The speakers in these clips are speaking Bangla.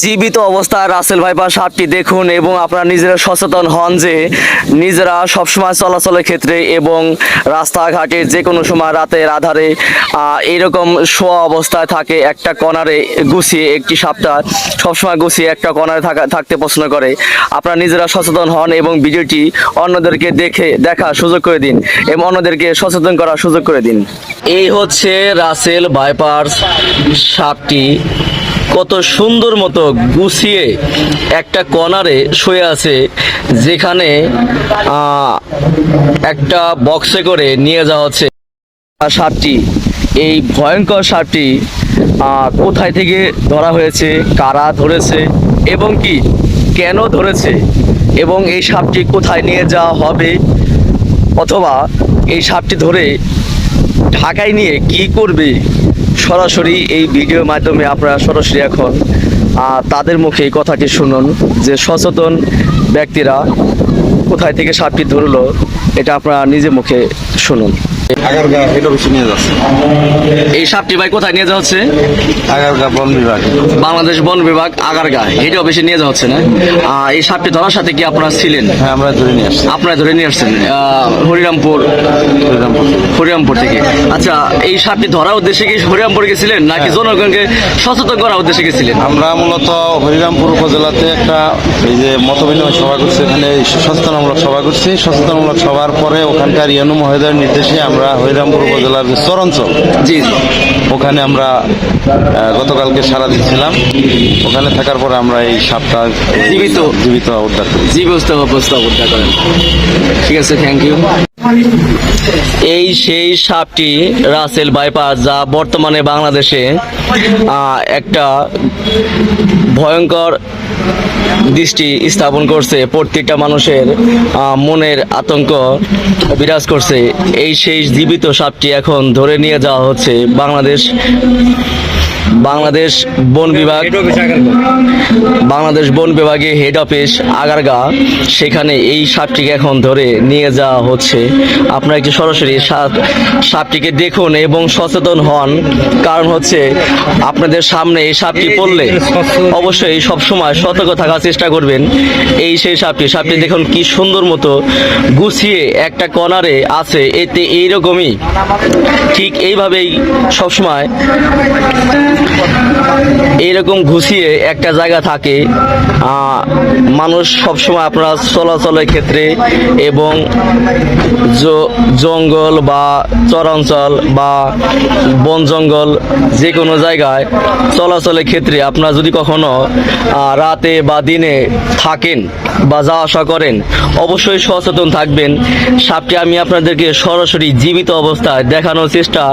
জীবিত অবস্থায় রাসেল ভাইপার সাপটি দেখুন এবং আপনারা নিজেরা সচেতন হন যে নিজেরা সবসময় চলাচলের ক্ষেত্রে এবং রাস্তাঘাটে যে কোনো সময় রাতের আধারে আহ, এইরকম শোয়া অবস্থায় থাকে একটা কর্নারে গুছিয়ে একটি সাপটা সবসময় গুছিয়ে একটা কর্নারে থাকা থাকতে পছন্দ করে। আপনারা নিজেরা সচেতন হন এবং ভিডিওটি অন্যদেরকে দেখে দেখার সুযোগ করে দিন এবং অন্যদেরকে সচেতন করার সুযোগ করে দিন। এই হচ্ছে রাসেল ভাইপার সাপটি। কত সুন্দর মতো গুছিয়ে একটা কর্নারে শুয়ে আছে, যেখানে একটা বক্সে করে নিয়ে যাওয়া হচ্ছে। সাপটি, এই ভয়ঙ্কর সাপটি কোথায় থেকে ধরা হয়েছে, কারা ধরেছে, এবং কি, কেন ধরেছে, এবং এই সাপটি কোথায় নিয়ে যাওয়া হবে, অথবা এই সাপটি ধরে ঢাকায় নিয়ে কি করবে সরাসরি এই ভিডিওর মাধ্যমে আপনারা সরাসরি এখন তাদের মুখে এই কথাটি শুনুন যে সচেতন ব্যক্তিরা কোথায় থেকে সাপটি ধরলো, এটা আপনারা নিজে মুখে শুনুন। এই সাপটি ভাই কোথায় নিয়ে যাওয়া হচ্ছে আগারগা বন বিভাগ। বাংলাদেশ বন বিভাগ আগারগা হেড অফিসে নিয়ে যাওয়া হচ্ছে না এই সাপটি ধরার সাথে কি আপনারা ছিলেন? হ্যাঁ আমরা ধরে নিয়ে আসছি। আপনারা ধরে নিয়ে আসছেন হরিরামপুর? হরিরামপুর। থেকে। আচ্ছা এই সাপটি ধরার উদ্দেশ্যে কি হরিরামপুর গেছিলেন নাকি জনগণকে সচেতন করার উদ্দেশ্যে গেছিলেন? আমরা মূলত হরিরামপুর উপজেলাতে একটা এই যে মতবিনিময় সভা করছি এখানে সচেতনমূলক সভা করছি। সচেতনমূলক সভার পরে ওখানকার ইয়নু মহোদয়ের নির্দেশে আমরা হরিরামপুর উপজেলার চরঞ্চল জি ওখানে আমরা গতকালকে সারা দিচ্ছিলাম। ওখানে থাকার পরে আমরা এই সাপটা জীবিত? জীবিত উদ্ধার করি জি অবস্থা উদ্ধার করেন। ঠিক আছে থ্যাংক ইউ এই সেই সাপটি রাসেল বাইপাস যা বর্তমানে বাংলাদেশে একটা ভয়ঙ্কর দৃষ্টি স্থাপন করছে। প্রত্যেকটা মানুষের মনের আতঙ্ক বিরাজ করছে। এই সেই জীবিত সাপটি এখন ধরে নিয়ে যাওয়া হচ্ছে বাংলাদেশ বাংলাদেশ বন বিভাগ বাংলাদেশ বন বিভাগে হেড অফিস আগারগা সেখানে এই সাপটিকে এখন ধরে নিয়ে যাওয়া হচ্ছে। আপনারা একটু সরাসরি সাপ সাপটিকে দেখুন এবং সচেতন হন। কারণ হচ্ছে আপনাদের সামনে এই সাপটি পড়লে অবশ্যই সব সময় সতর্ক থাকার চেষ্টা করবেন। এই সেই সাপটি সাপটি দেখুন কি সুন্দর মতো গুছিয়ে একটা কর্নারে আছে। এতে এইরকমই। ঠিক এইভাবেই সবসময় এইরকম ঘুষিয়ে একটা জায়গা থাকে মানুষ সবসময় আপনার চলাচলের ক্ষেত্রে এবং জঙ্গল বা চরাঞ্চল বা বন জঙ্গল যে কোনো জায়গায় চলাচলের ক্ষেত্রে আপনারা যদি কখনো রাতে বা দিনে থাকেন বা যাওয়া আসা করেন, অবশ্যই সচেতন থাকবেন। সাপটি আমি আপনাদেরকে সরাসরি জীবিত অবস্থায় দেখানোর চেষ্টা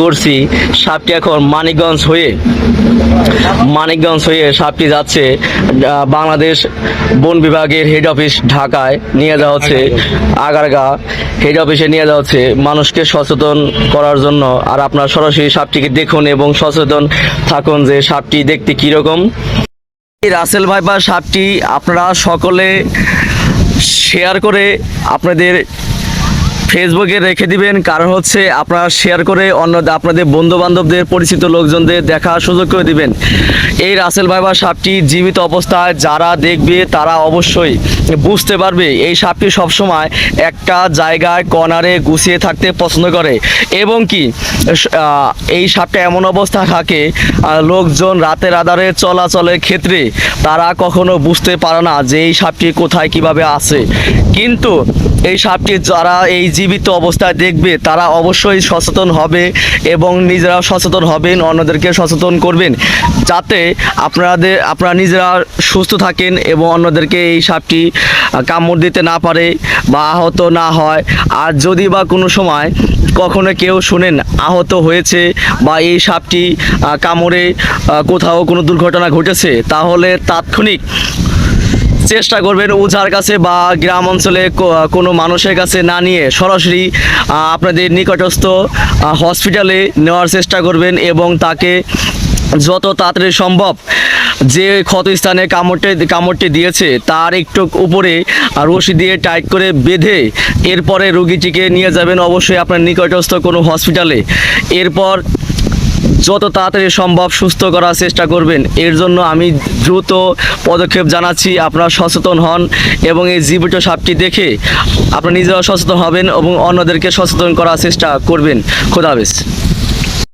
করছি। সাপটি এখন মানিকগঞ্জ হয়ে মানিকগঞ্জ হয়ে সাপটি যাচ্ছে বাংলাদেশ বন বিভাগের হেড অফিস ঢাকায় নিয়ে যাওয়া হচ্ছে আগারগা। হেড অফিসে নিয়ে যাওয়া হচ্ছে। মানুষকে সচেতন করার জন্য। আর আপনার সরাসরি সাপটিকে দেখুন এবং সচেতন থাকুন যে সাপটি দেখতে কীরকম। রাসেল ভাইপার সাপটি আপনারা সকলে শেয়ার করে আপনাদের ফেসবুকে রেখে দিবেন। কারণ হচ্ছে আপনারা শেয়ার করে অন্য আপনাদের বন্ধু বান্ধবদের পরিচিত লোকজনদের দেখার সুযোগ করে দিবেন। এই রাসেল ভাইবার সাপটি জীবিত অবস্থায় যারা দেখবে তারা অবশ্যই বুঝতে পারবে। এই সাপটি সবসময় একটা জায়গায়, কর্নারে গুছিয়ে থাকতে পছন্দ করে। এবং কি এই সাপটা এমন অবস্থা থাকে লোকজন রাতের আধারে চলাচলের ক্ষেত্রে তারা কখনো বুঝতে পারে না যে এই সাপটি কোথায় কীভাবে আছে। কিন্তু এই সাপটি যারা এই জীবিত অবস্থায় দেখবে, তারা অবশ্যই সচেতন হবে এবং নিজেরাও সচেতন হবেন, অন্যদেরকে সচেতন করবেন, যাতে আপনাদের আপনারা নিজেরা সুস্থ থাকেন এবং অন্যদেরকে এই সাপটি কামড় দিতে না পারে বা আহত না হয়। আর যদি বা কোনো সময় কখনো কেউ শুনেন আহত হয়েছে বা এই সাপটি কামড়ে কোথাও কোনো দুর্ঘটনা ঘটেছে, তাহলে তাৎক্ষণিক চেষ্টা করবেন ওঝার কাছে বা গ্রাম অঞ্চলে কোনো মানুষের কাছে না নিয়ে সরাসরি আপনাদের নিকটস্থ হসপিটালে নেওয়ার চেষ্টা করবেন এবং তাকে যত তাড়াতাড়ি সম্ভব যে ক্ষতস্থানে কামড়টি কামড়টি দিয়েছে তার একটু উপরে রশি দিয়ে টাইট করে বেঁধে এরপরে রুগীটিকে নিয়ে যাবেন অবশ্যই আপনার নিকটস্থ কোনো হসপিটালে। এরপর যত তাড়াতাড়ি সম্ভব সুস্থ করার চেষ্টা করবেন। এর জন্য আমি দ্রুত পদক্ষেপ জানাচ্ছি, আপনারা সচেতন হন এবং এই জীবিত সাপটি দেখে আপনারা নিজেরাও সচেতন হবেন এবং অন্যদেরকে সচেতন করার চেষ্টা করবেন। খোদা হাফেজ।